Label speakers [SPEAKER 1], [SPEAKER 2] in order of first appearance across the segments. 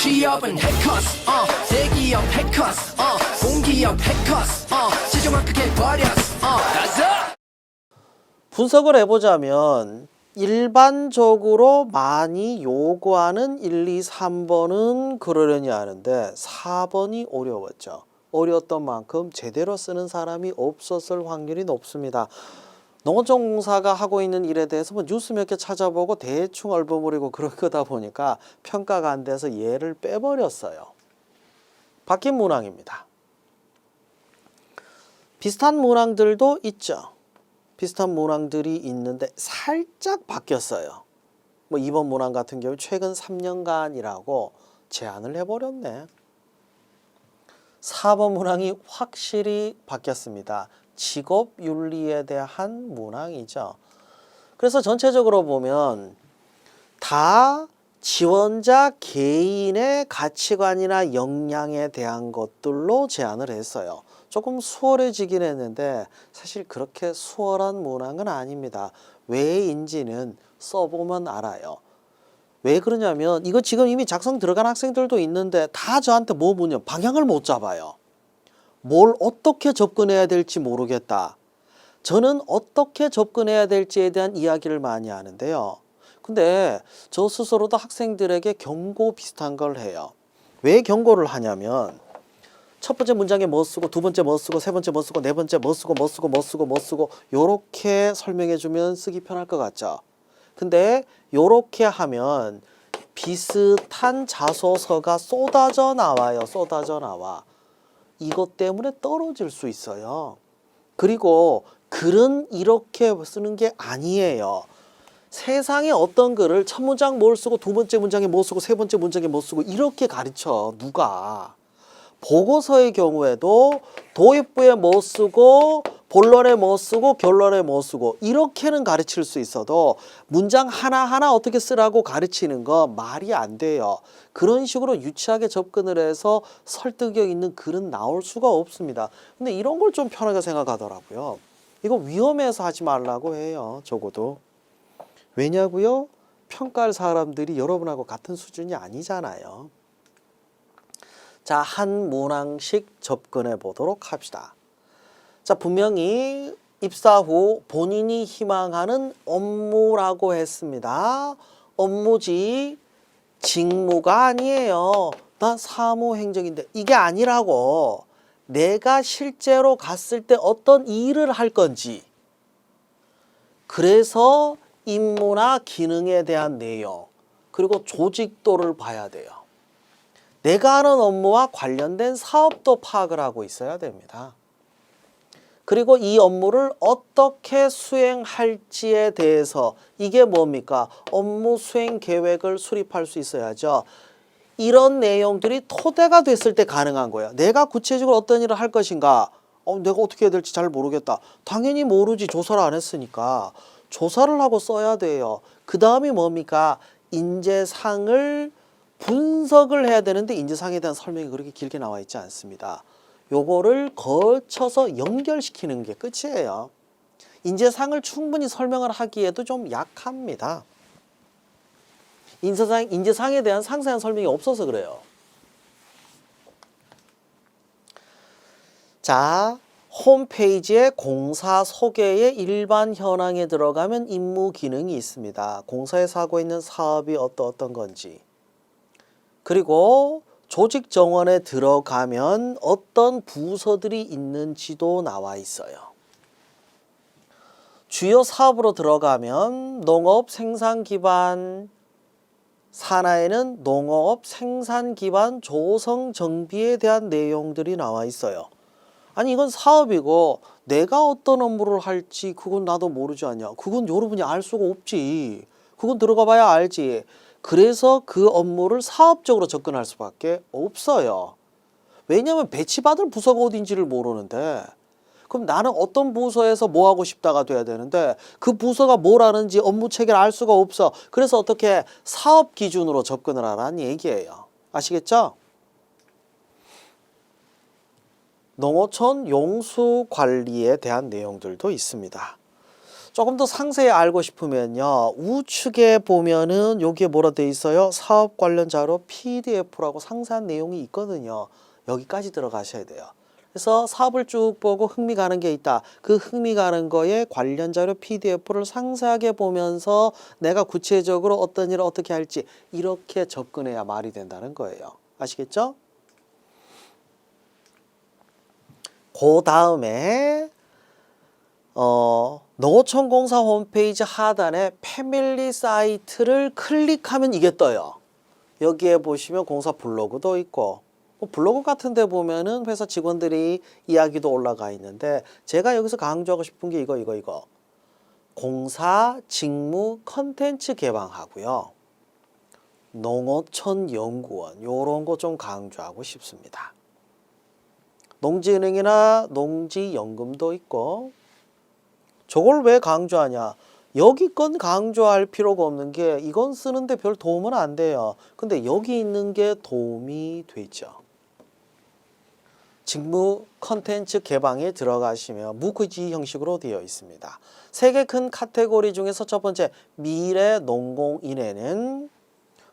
[SPEAKER 1] 취업은 해커스 어. 대기업 해커스 어. 공기업 해커스 어. 최종화 크게 버렸어 어. 가자!
[SPEAKER 2] 분석을 해보자면 일반적으로 많이 요구하는 1, 2, 3번은 그러려니 하는데 4번이 어려웠죠. 어려웠던 만큼 제대로 쓰는 사람이 없었을 확률이 높습니다. 농어촌공사가 하고 있는 일에 대해서 뭐 뉴스 몇 개 찾아보고 대충 얼버무리고 그런 거다 보니까 평가가 안 돼서 얘를 빼버렸어요. 바뀐 문항입니다. 비슷한 문항들도 있죠. 비슷한 문항들이 있는데 살짝 바뀌었어요. 뭐 이번 문항 같은 경우 최근 3년간이라고 제한을 해버렸네. 4번 문항이 확실히 바뀌었습니다. 직업 윤리에 대한 문항이죠. 그래서 전체적으로 보면 다 지원자 개인의 가치관이나 역량에 대한 것들로 제안을 했어요. 조금 수월해지긴 했는데 사실 그렇게 수월한 문항은 아닙니다. 왜인지는 써보면 알아요. 왜 그러냐면 이거 지금 이미 작성 들어간 학생들도 있는데 다 저한테 뭐 묻냐 방향을 못 잡아요. 뭘 어떻게 접근해야 될지 모르겠다. 저는 어떻게 접근해야 될지에 대한 이야기를 많이 하는데요. 근데 저 스스로도 학생들에게 경고 비슷한 걸 해요. 왜 경고를 하냐면 첫 번째 문장에 뭐 쓰고 두 번째 뭐 쓰고 세 번째 뭐 쓰고 네 번째 뭐 쓰고 뭐 쓰고 뭐 쓰고 뭐 쓰고 요렇게 설명해 주면 쓰기 편할 것 같죠. 근데 요렇게 하면 비슷한 자소서가 쏟아져 나와요. 쏟아져 나와. 이것 때문에 떨어질 수 있어요. 그리고 글은 이렇게 쓰는 게 아니에요. 세상에 어떤 글을 첫 문장 뭘 쓰고 두 번째 문장에 뭐 쓰고 세 번째 문장에 뭐 쓰고 이렇게 가르쳐 누가 보고서의 경우에도 도입부에 뭐 쓰고 본론에 뭐 쓰고 결론에 뭐 쓰고 이렇게는 가르칠 수 있어도 문장 하나하나 어떻게 쓰라고 가르치는 거 말이 안 돼요. 그런 식으로 유치하게 접근을 해서 설득력 있는 글은 나올 수가 없습니다. 근데 이런 걸 좀 편하게 생각하더라고요. 이거 위험해서 하지 말라고 해요. 적어도. 왜냐고요? 평가할 사람들이 여러분하고 같은 수준이 아니잖아요. 자, 한 문항씩 접근해 보도록 합시다. 자, 분명히 입사 후 본인이 희망하는 업무라고 했습니다. 업무지 직무가 아니에요. 나 사무행정인데 이게 아니라고. 내가 실제로 갔을 때 어떤 일을 할 건지. 그래서 임무나 기능에 대한 내용, 그리고 조직도를 봐야 돼요. 내가 하는 업무와 관련된 사업도 파악을 하고 있어야 됩니다. 그리고 이 업무를 어떻게 수행할지에 대해서 이게 뭡니까? 업무 수행 계획을 수립할 수 있어야죠. 이런 내용들이 토대가 됐을 때 가능한 거예요. 내가 구체적으로 어떤 일을 할 것인가? 어, 내가 어떻게 해야 될지 잘 모르겠다. 당연히 모르지. 조사를 안 했으니까. 조사를 하고 써야 돼요. 그 다음이 뭡니까? 인재상을 분석을 해야 되는데 인재상에 대한 설명이 그렇게 길게 나와 있지 않습니다. 요거를 거쳐서 연결시키는 게 끝이에요. 인재상을 충분히 설명을 하기에도 좀 약합니다. 인재상, 인재상에 대한 상세한 설명이 없어서 그래요. 자, 홈페이지에 공사 소개의 일반 현황에 들어가면 임무 기능이 있습니다. 공사에서 하고 있는 사업이 어떤 건지. 그리고 조직 정원에 들어가면 어떤 부서들이 있는지도 나와 있어요. 주요 사업으로 들어가면 농업 생산 기반 산하에는 농업 생산 기반 조성 정비에 대한 내용들이 나와 있어요. 아니 이건 사업이고 내가 어떤 업무를 할지 그건 나도 모르지 않냐. 그건 여러분이 알 수가 없지. 그건 들어가 봐야 알지. 그래서 그 업무를 사업적으로 접근할 수밖에 없어요. 왜냐하면 배치받을 부서가 어딘지를 모르는데 그럼 나는 어떤 부서에서 뭐 하고 싶다가 돼야 되는데 그 부서가 뭘 하는지 업무 체계를 알 수가 없어. 그래서 어떻게 사업 기준으로 접근을 하라는 얘기예요. 아시겠죠? 농어촌 용수 관리에 대한 내용들도 있습니다. 조금 더 상세히 알고 싶으면요. 우측에 보면은 여기에 뭐라 돼 있어요? 사업 관련 자료 PDF라고 상세한 내용이 있거든요. 여기까지 들어가셔야 돼요. 그래서 사업을 쭉 보고 흥미 가는 게 있다. 그 흥미 가는 거에 관련 자료 PDF를 상세하게 보면서 내가 구체적으로 어떤 일을 어떻게 할지 이렇게 접근해야 말이 된다는 거예요. 아시겠죠? 그 다음에 어, 농어촌공사 홈페이지 하단에 패밀리 사이트를 클릭하면 이게 떠요. 여기에 보시면 공사 블로그도 있고 뭐 블로그 같은 데 보면은 회사 직원들이 이야기도 올라가 있는데 제가 여기서 강조하고 싶은 게 이거 이거 이거 공사 직무 컨텐츠 개방하고요. 농어촌 연구원 요런 거 좀 강조하고 싶습니다. 농지은행이나 농지연금도 있고 저걸 왜 강조하냐? 여기 건 강조할 필요가 없는 게 이건 쓰는데 별 도움은 안 돼요. 근데 여기 있는 게 도움이 되죠. 직무 컨텐츠 개방에 들어가시면 무크지 형식으로 되어 있습니다. 세 개 큰 카테고리 중에서 첫 번째 미래 농공인에는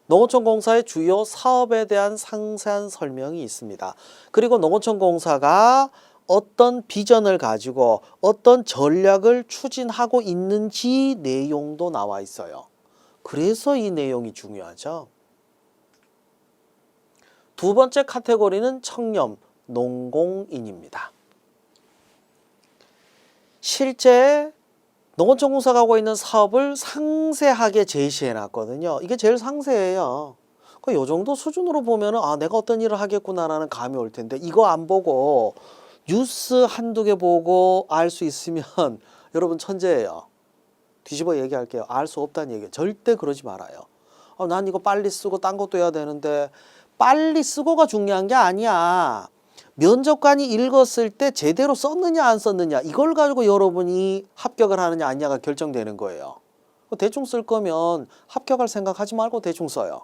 [SPEAKER 2] 농어촌 공사의 주요 사업에 대한 상세한 설명이 있습니다. 그리고 농어촌 공사가 어떤 비전을 가지고 어떤 전략을 추진하고 있는지 내용도 나와 있어요. 그래서 이 내용이 중요하죠. 두 번째 카테고리는 청렴, 농공인입니다. 실제 농어촌공사가 하고 있는 사업을 상세하게 제시해 놨거든요. 이게 제일 상세해요. 그 요 정도 수준으로 보면은 아 내가 어떤 일을 하겠구나라는 감이 올 텐데 이거 안 보고 뉴스 한두 개 보고 알 수 있으면 여러분 천재예요. 뒤집어 얘기할게요. 알 수 없다는 얘기. 절대 그러지 말아요. 어, 난 이거 빨리 쓰고 딴 것도 해야 되는데 빨리 쓰고가 중요한 게 아니야. 면접관이 읽었을 때 제대로 썼느냐 안 썼느냐 이걸 가지고 여러분이 합격을 하느냐 아니냐가 결정되는 거예요. 대충 쓸 거면 합격할 생각하지 말고 대충 써요.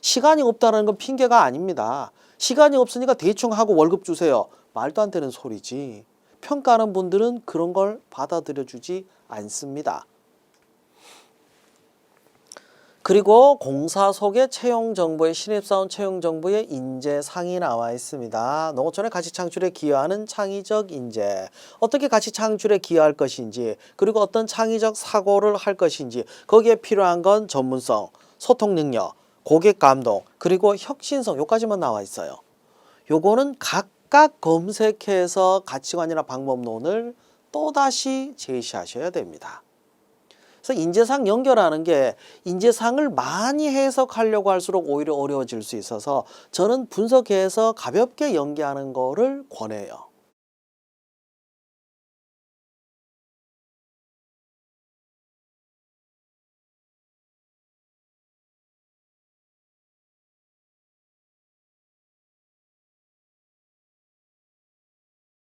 [SPEAKER 2] 시간이 없다는 건 핑계가 아닙니다. 시간이 없으니까 대충 하고 월급 주세요. 말도 안 되는 소리지. 평가하는 분들은 그런 걸 받아들여 주지 않습니다. 그리고 공사 속의 채용 정보에 신입사원 채용 정보에 인재 상이 나와 있습니다. 농어촌의 가치 창출에 기여하는 창의적 인재, 어떻게 가치 창출에 기여할 것인지, 그리고 어떤 창의적 사고를 할 것인지, 거기에 필요한 건 전문성, 소통 능력, 고객 감동, 그리고 혁신성 요까지만 나와 있어요. 요거는 각각 검색해서 가치관이나 방법론을 또다시 제시하셔야 됩니다. 그래서 인재상 연결하는 게 인재상을 많이 해석하려고 할수록 오히려 어려워질 수 있어서 저는 분석해서 가볍게 연계하는 거를 권해요.